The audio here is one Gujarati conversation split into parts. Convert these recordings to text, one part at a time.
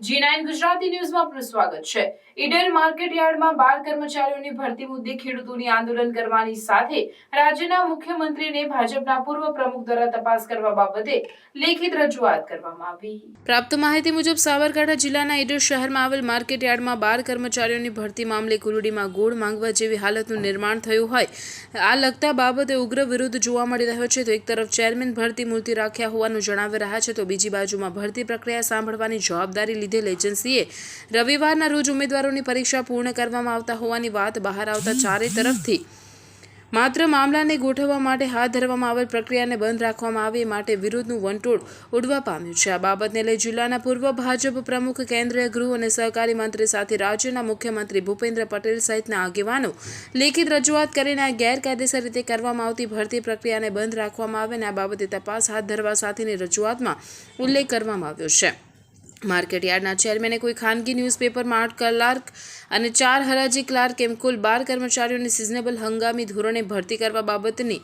જી ગુજરાતી ન્યૂઝમાં આપનું સ્વાગત છે. ઈડર માર્કેટ યાર્ડમાં બાળ કર્મચારીઓની ભરતી મુદ્દે ખેડૂતોની આંદોલન કરવાની સાથે રાજ્યના મુખ્યમંત્રીને ભાજપના પૂર્વ પ્રમુખ દ્વારા તપાસ કરવા બાબતે લેખિત રજૂઆત કરવામાં આવી. પ્રાપ્ત માહિતી મુજબ સાબરકાંઠા જિલ્લાના ઈડર શહેરમાં આવેલ માર્કેટ યાર્ડમાં બાળ કર્મચારીઓની ભરતી મામલે કુરડીમાં ગોળ માંગવા જેવી હાલતનું નિર્માણ થયું હોય. આ લગતા બાબતે ઉગ્ર વિરોધ જોવા મળી રહ્યો છે. તો એક તરફ ચેરમેન ભરતી મૂર્તિ રાખ્યા હોવાનું જણાવી રહ્યા છે, તો બીજી બાજુમાં ભરતી પ્રક્રિયા સાંભળવાની જવાબદારી લીધેલ એજન્સીએ રવિવારના રોજ ઉમેદવારોની પરીક્ષા પૂર્ણ કરવામાં આવતા હોવાની વાત બહાર આવતા ચારે તરફથી. માત્ર મામલાને ગોઠવવા માટે હાથ ધરવામાં આવેલ પ્રક્રિયાને બંધ રાખવામાં આવે માટે વિરોધનું વંટોળ ઉડવા પામ્યું છે. આ બાબતને લઈ જિલ્લાના પૂર્વ ભાજપ પ્રમુખ, કેન્દ્રીય ગૃહ અને સહકારી મંત્રી સાથે રાજ્યના મુખ્યમંત્રી ભૂપેન્દ્ર પટેલ સહિતના આગેવાનો લેખિત રજૂઆત કરીને આ ગેરકાયદેસર રીતે કરવામાં આવતી ભરતી પ્રક્રિયાને બંધ રાખવામાં આવે અને આ બાબતે તપાસ હાથ ધરવા સાથેની રજૂઆતમાં ઉલ્લેખ કરવામાં આવ્યો છે. માર્કેટ યાર્ડના ચેરમેને કોઈ ખાનગી ન્યૂઝપેપરમાં આઠ ક્લાર્ક અને ચાર હરાજી ક્લાર્ક એમ કુલ બાર કર્મચારીઓની સિઝનેબલ હંગામી ધોરણે ભરતી કરવા બાબતની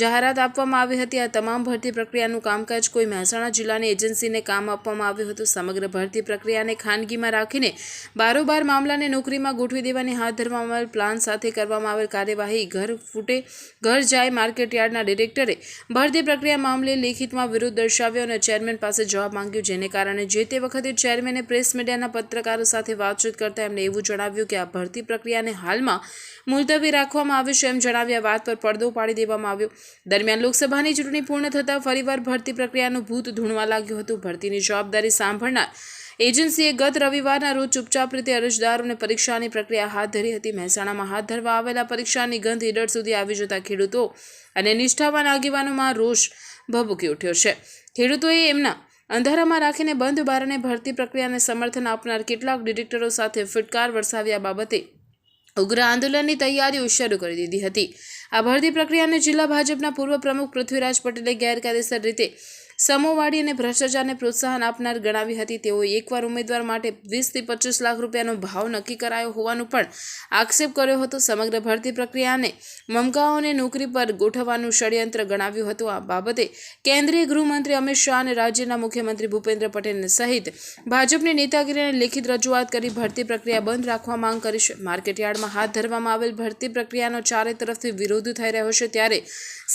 જાહેરાત આપવામાં આવી હતી. આ તમામ ભરતી પ્રક્રિયાનું કામકાજ કોઈ મહેસાણા જિલ્લાની એજન્સીને કામ આપવામાં આવ્યું હતું. સમગ્ર ભરતી પ્રક્રિયાને ખાનગીમાં રાખીને બારોબાર મામલાને નોકરીમાં ગોઠવી દેવાની હાથ ધરવામાં આવેલ પ્લાન સાથે કરવામાં આવેલ કાર્યવાહી ઘર ફૂટે ઘર જાય માર્કેટ યાર્ડના ડિરેક્ટરે ભરતી પ્રક્રિયા મામલે લેખિતમાં વિરોધ દર્શાવ્યો અને ચેરમેન પાસે જવાબ માંગ્યો, જેને કારણે જે તે વખતે ચેરમેને પ્રેસ મીડિયાના પત્રકારો સાથે વાતચીત કરતા એમણે એવું જણાવ્યું કે આ ભરતી પ્રક્રિયાને હાલમાં મુલતવી રાખવામાં આવે છે એમ જણાવ્યા વાત પર પડદો પાડી દેવામાં આવ્યો. દરમિયાન લોકસભાની ચૂંટણી પૂર્ણ થતાં ફરીવાર ભરતી પ્રક્રિયાનું ભૂત ધૂણવા લાગ્યું હતું. ભરતીની જવાબદારી સાંભળનાર એજન્સીએ ગત રવિવારના રોજ ચૂપચાપ રીતે અરજદારોને પરીક્ષાની પ્રક્રિયા હાથ ધરી હતી. મહેસાણામાં હાથ ધરવા આવેલા પરીક્ષાની ગંધ ઈડર સુધી આવી જતા ખેડૂતો અને નિષ્ઠાવાન આગેવાનોમાં રોષ ભભૂકી ઉઠ્યો છે. ખેડૂતોએ એમના અંધારામાં રાખીને બંધ બારણે ભરતી પ્રક્રિયાને સમર્થન આપનાર કેટલાક ડિરેક્ટરો સાથે ફિટકાર વરસાવ્યા બાબતે ઉગ્ર આંદોલનની તૈયારીઓ શરૂ કરી દીધી હતી. આ ભરતી પ્રક્રિયાને જિલ્લા ભાજપના પૂર્વ પ્રમુખ પૃથ્વીરાજ પટેલે ગેરકાયદેસર રીતે સમોવાડી અને ભ્રષ્ટાચારને પ્રોત્સાહન આપનાર ગણાવી હતી. તેઓએ એકવાર ઉમેદવાર માટે વીસથી પચીસ લાખ રૂપિયાનો ભાવ નક્કી કરાયો હોવાનું પણ આક્ષેપ કર્યો હતો. સમગ્ર ભરતી પ્રક્રિયાને મમકાઓને નોકરી પર ગોઠવવાનું ષડયંત્ર ગણાવ્યું હતું. આ બાબતે કેન્દ્રીય ગૃહમંત્રી અમિત શાહ અને રાજ્યના મુખ્યમંત્રી ભૂપેન્દ્ર પટેલ સહિત ભાજપની નેતાગીરીને લેખિત રજૂઆત કરી ભરતી પ્રક્રિયા બંધ રાખવા માંગ કરી છે. માર્કેટયાર્ડમાં હાથ ધરવામાં આવેલ ભરતી પ્રક્રિયાનો ચારે તરફથી વિરોધ થઈ રહ્યો છે. ત્યારે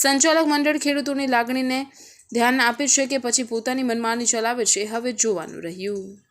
સંચાલક મંડળ ખેડૂતોની લાગણીને ધ્યાન આપે છે કે પછી પોતાની મનમાની ચલાવે છે હવે જોવાનું રહ્યું.